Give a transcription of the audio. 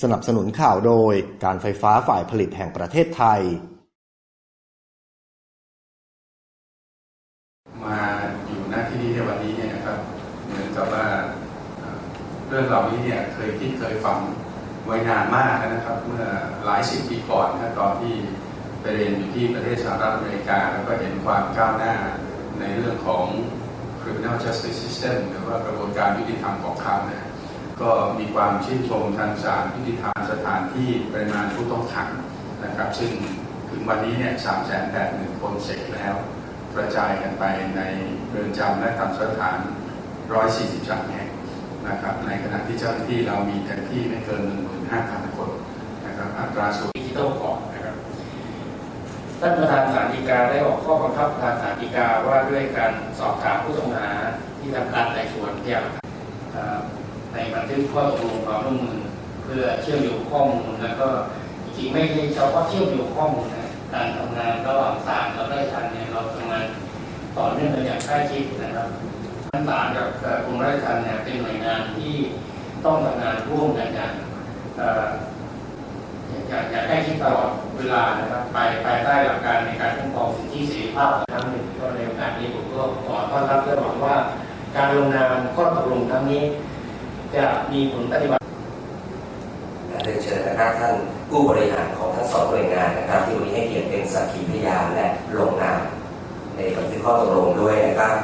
สนับสนุนข่าวโดย การไฟฟ้าฝ่ายผลิตแห่งประเทศไทย มาอยู่หน้าที่นี้ในวันนี้เนี่ยนะครับ เหมือนกับว่าเรื่องเหล่านี้เนี่ยเคยคิดเคยฝันไว้นานมากนะครับ เมื่อหลายสิบปีก่อนนะตอนที่ไปเรียนอยู่ที่ประเทศสหรัฐอเมริกา แล้วก็เห็นความก้าวหน้าในเรื่องของ criminal justice system หรือว่ากระบวนการยุติธรรมของเขาเนี่ย ก็มีความชื่นชมทางศาลยุติธรรมสถานที่ปริมาณผู้ต้องขังนะครับ ซึ่งถึงวันนี้เนี่ยสามแสนแปดหมื่นคนเสร็จแล้ว กระจายกันไปในเรือนจำและทันสถาน 143 แห่งนะครับ ในขณะที่เจ้าหน้าที่เรามีเต็มที่ไม่เกิน 15,000 คนนะครับ อัตราส่วนดิจิทัลก่อนนะครับ ท่านประธานศาลฎีกาได้ออกข้อบังคับประธานศาลฎีกาว่าด้วยการสอบถามผู้ต้องหาที่ทำการไต่สวนพยาน กานเอ่อในบันทึกข้อตกลงความร่วมมือ เพื่อเชื่อมโยงข้อมูลแล้วก็จริงไม่ใช่เฉพาะเชื่อมโยงข้อมูลนะการทำงานระหว่างศาลกับราชทัณฑ์เนี่ยเราทำงานต่อเนื่องกันอย่างใกล้ชิดนะครับทั้งศาลกับอ่อกรมราชทัณฑ์เนี่ยเป็นหน่วยงานที่ต้องทำงานร่วมกันอย่างเอ่ากอยากให้คิดตลอดเวลานะครับภายภายใต้หลักการในการคุ้มครองสิทธิเสรีภาพครั้งหนึ่งก็ในโอกาสนี้ผมก็ขอต้อนรับและหวังว่า การลงนามข้อตกลงครั้งนี้ จะมีผลปฏิบัติเรียนเชิญนะครับท่านผู้บริหารของทั้งสองหน่วยงานนะครับ ที่วันนี้ให้เกียรติเป็นสักขีพยานและลงนามในบันทึกข้อตกลงด้วยนะครับ